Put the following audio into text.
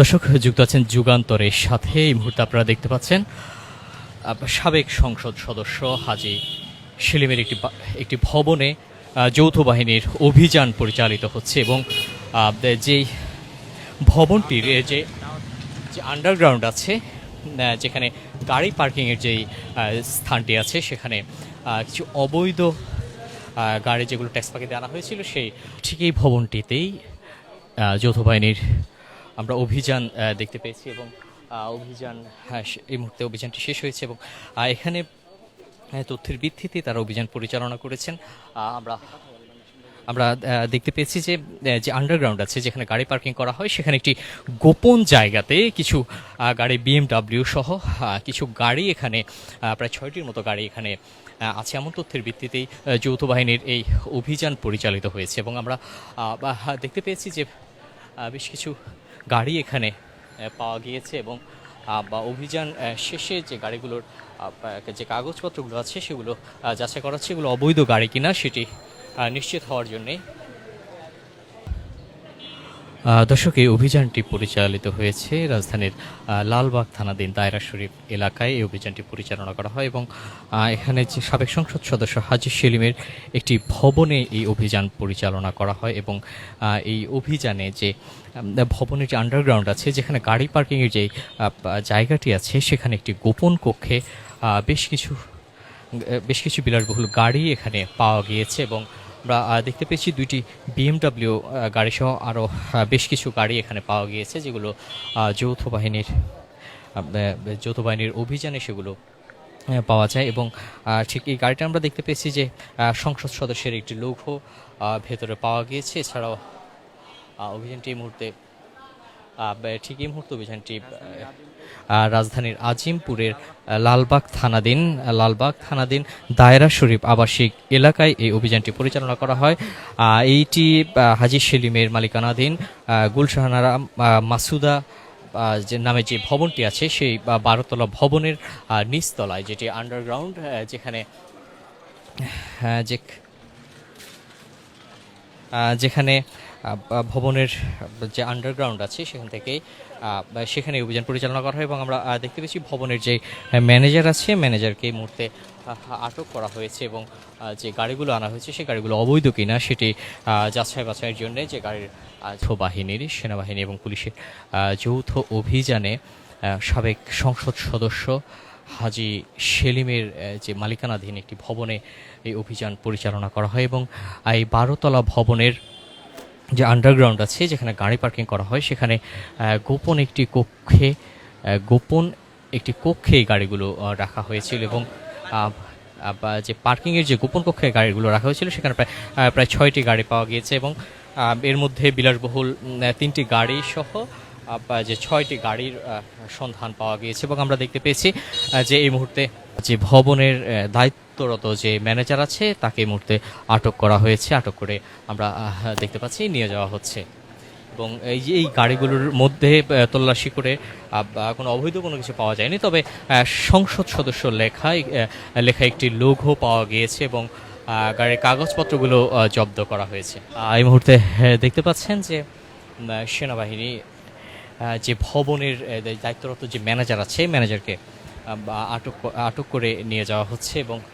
দর্শক, যুক্ত আছেন যুগান্তরের সাথে। এই মুহূর্তে আপনারা দেখতে পাচ্ছেন সাবেক সংসদ সদস্য হাজি সেলিমের একটি একটি ভবনে যৌথ বাহিনীর অভিযান পরিচালিত হচ্ছে এবং যেই ভবনটির যে যে আন্ডারগ্রাউন্ড আছে যেখানে গাড়ি পার্কিংয়ের যেই স্থানটি আছে, সেখানে কিছু অবৈধ গাড়ি যেগুলো ট্যাক্স পাখিতে আনা হয়েছিল, সেই, ঠিক এই ভবনটিতেই যৌথ বাহিনীর আমরা অভিযান দেখতে পেয়েছি এবং অভিযান হ্যাঁ, এই মুহূর্তে অভিযানটি শেষ হয়েছে এবং এখানে তথ্যের ভিত্তিতে তারা অভিযান পরিচালনা করেছেন। আমরা আমরা দেখতে পেয়েছি যে যে আন্ডারগ্রাউন্ড আছে যেখানে গাড়ি পার্কিং করা হয় সেখানে একটি গোপন জায়গাতে কিছু গাড়ি বিএমডাব্লিউ সহ কিছু গাড়ি এখানে প্রায় ছয়টির মতো গাড়ি এখানে আছে। এমন তথ্যের ভিত্তিতেই যৌথ বাহিনীর এই অভিযান পরিচালিত হয়েছে এবং আমরা দেখতে পেয়েছি যে বেশ কিছু গাড়ি এখানে পাওয়া গিয়েছে এবং বা অভিযান শেষে যে গাড়িগুলোর যে কাগজপত্রগুলো আছে সেগুলো যাচাই করা হচ্ছে, এগুলো অবৈধ গাড়ি কিনা সেটি নিশ্চিত হওয়ার জন্যে। দর্শক, এই অভিযানটি পরিচালিত হয়েছে রাজধানীর লালবাগ থানাধীন দায়রা শরীফ এলাকায়। এই অভিযানটি পরিচালনা করা হয় এবং এখানে যে সাবেক সংসদ সদস্য হাজি সেলিমের একটি ভবনে এই অভিযান পরিচালনা করা হয় এবং এই অভিযানে যে ভবনের যে আন্ডারগ্রাউন্ড আছে, যেখানে গাড়ি পার্কিংয়ের যে জায়গাটি আছে, সেখানে একটি গোপন কক্ষে বেশ কিছু বেশ কিছু বিলাসবহুল গাড়ি এখানে পাওয়া গিয়েছে এবং আমরা দেখতে পেয়েছি দুইটি বিএমডাব্লিউ গাড়িসহ আরও বেশ কিছু গাড়ি এখানে পাওয়া গিয়েছে, যেগুলো যৌথ বাহিনীর যৌথ বাহিনীর অভিযানে সেগুলো পাওয়া যায় এবং ঠিক এই গাড়িটা আমরা দেখতে পেয়েছি যে সংসদ সদস্যের একটি লৌহ ভেতরে পাওয়া গিয়েছে। এছাড়াও অভিযানটি এই মুহূর্তে ঠিক এই মুহূর্তে অভিযানটি রাজধানীর আজিমপুরের লালবাগ থানাধীন লালবাগ থানাধীন দায়রা শরীফ আবাসিক এলাকায় এই অভিযানটি পরিচালনা করা হয়। এইটি আহ, হাজি সেলিমের মালিকানাধীন গুলশাহানারা মাসুদা যে নামে যে ভবনটি আছে সেই বারোতলা ভবনের নিচতলায় যেটি আন্ডারগ্রাউন্ড যেখানে যেখানে ভবনের যে আন্ডারগ্রাউন্ড আছে, সেখান থেকে সেখানে অভিযান পরিচালনা করা হয় এবং আমরা দেখতে পেয়েছি ভবনের যে ম্যানেজার আছে ম্যানেজারকে এই মুহূর্তে আটক করা হয়েছে এবং যে গাড়িগুলো আনা হয়েছে সেই গাড়িগুলো অবৈধ কিনা, সেটি যাচাই বাছাইয়ের জন্য যে গাড়ির বাহিনীর সেনাবাহিনী এবং পুলিশের যৌথ অভিযানে সাবেক সংসদ সদস্য হাজি সেলিমের যে মালিকানাধীন একটি ভবনে এই অভিযান পরিচালনা করা হয় এবং এই বারোতলা ভবনের যে আন্ডারগ্রাউন্ড আছে, যেখানে গাড়ি পার্কিং করা হয়, সেখানে গোপন একটি কক্ষে গোপন একটি কক্ষে গাড়িগুলো রাখা হয়েছিল এবং যে পার্কিংয়ের যে গোপন কক্ষে গাড়িগুলো রাখা হয়েছিল, সেখানে প্রায় প্রায় ছয়টি গাড়ি পাওয়া গিয়েছে এবং এর মধ্যে বিলাসবহুল তিনটি গাড়ি সহ যে ছয়টি গাড়ির সন্ধান পাওয়া গিয়েছে এবং আমরা দেখতে পেয়েছি যে এই মুহূর্তে যে ভবনের দায়িত্বরত যে ম্যানেজার আছে, তাকে মুহূর্তে আটক করা হয়েছে। আটক করে আমরা দেখতে পাচ্ছি, নিয়ে যাওয়া হচ্ছে। এবং এই যে, এই গাড়িগুলোর মধ্যে তল্লাশি করে কোনো অবৈধ কোনো কিছু পাওয়া যায়নি। তবে সংসদ সদস্য লেখায় লেখা একটি লোগো পাওয়া গিয়েছে এবং গাড়ির কাগজপত্রগুলো জব্দ করা হয়েছে। এই মুহূর্তে দেখতে পাচ্ছেন যে সেনাবাহিনী যে ভবনের দায়িত্বরত যে ম্যানেজার আছে, ম্যানেজারকে আটক আটক করে নিয়ে যাওয়া হচ্ছে এবং